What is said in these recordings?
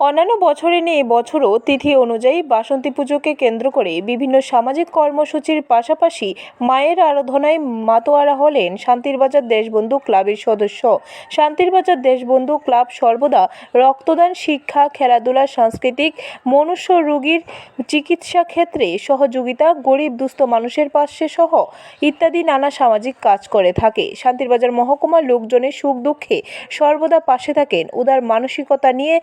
অন্যান্য বছরে নিয়ে বছরও তিথি অনুযায়ী বাসন্তী পুজোকে কেন্দ্র করে বিভিন্ন সামাজিক কর্মসূচির পাশাপাশি মায়ের আরাধনায় মাতোয়ারা হলেন শান্তিরবাজার দেশবন্ধু ক্লাবের সদস্য। শান্তিরবাজার দেশবন্ধু ক্লাব সর্বদা রক্তদান, শিক্ষা, খেলাধুলা, সাংস্কৃতিক, মনুষ্য রোগীর চিকিৎসা ক্ষেত্রে সহযোগিতা, গরিব, দুস্থ মানুষের পাশে সহ ইত্যাদি নানা সামাজিক কাজ করে থাকে। শান্তিরবাজার মহকুমার লোকজনের সুখ দুঃখে সর্বদা পাশে থাকেন। উদার মানসিকতা নিয়ে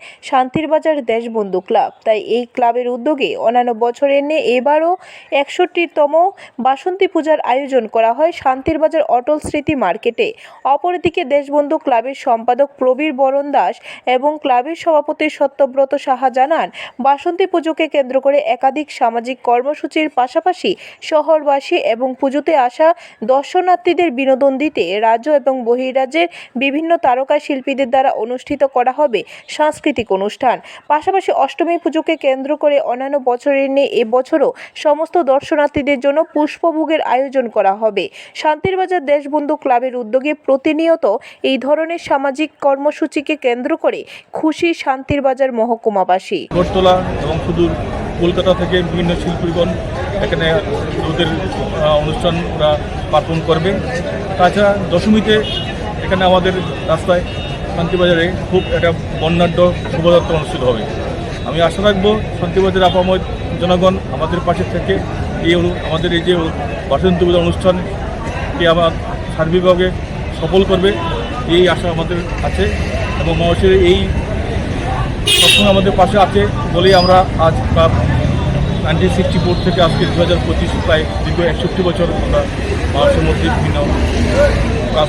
শান্তিরবাজার দেশবন্ধু ক্লাব। তাই এই ক্লাবের উদ্যোগে অন্যান্য বছরের নিয়ে এবারও একষট্টিতম বাসন্তী পূজার আয়োজন করা হয় শান্তির বাজার অটল স্মৃতি মার্কেটে। অপরদিকে দেশবন্ধু ক্লাবের সম্পাদক প্রবীর বরণ দাস এবং ক্লাবের সভাপতি সত্যব্রত সাহা জানান, বাসন্তী পুজোকে কেন্দ্র করে একাধিক সামাজিক কর্মসূচির পাশাপাশি শহরবাসী এবং পুজোতে আসা দর্শনার্থীদের বিনোদন দিতে রাজ্য এবং বহিরাজ্যের বিভিন্ন তারকা শিল্পীদের দ্বারা অনুষ্ঠিত করা হবে সাংস্কৃতিক অনুষ্ঠান। পাশাপাশি অষ্টমী পুজোকে কেন্দ্র করে অন্যান্য বছরের নিয়ে এবছরও সমস্ত দর্শনার্থীদের জন্য পুষ্পভোগের আয়োজন করা হবে। শান্তিরবাজার দেশবন্ধু ক্লাবের উদ্যোগে প্রতিনিয়ত এই ধরনের সামাজিক কর্মসূচিকে কেন্দ্র করে খুশি শান্তিরবাজার মহকুমাবাসী। আগরতলা এবং সুদূর কলকাতা থেকে বিভিন্ন শিল্পীগণ এখানে ওদের অনুষ্ঠান ওরা পার্পণ করবে। তাছাড়া দশমীতে এখানে আমাদের রাস্তায় শান্তিবাজারে খুব একটা বর্ণাঢ্য শোভাযাত্রা অনুষ্ঠিত হবে। আমি আশা রাখব শান্তিবাজার আপাময় জনগণ আমাদের পাশে থেকে এই আমাদের এই যে বাসন্তী পূজা অনুষ্ঠানকে আমার সার্বিকভাবে সফল করবে, এই আশা আমাদের আছে এবং মানুষের এই সবসময় আমাদের পাশে আছে বলেই আমরা আজ নাইনটিন সিক্সটি ফোর থেকে আজকে দু হাজার পঁচিশ প্রায় দীর্ঘ একষট্টি বছর আমরা মানুষের মধ্যে বিভিন্ন কাজ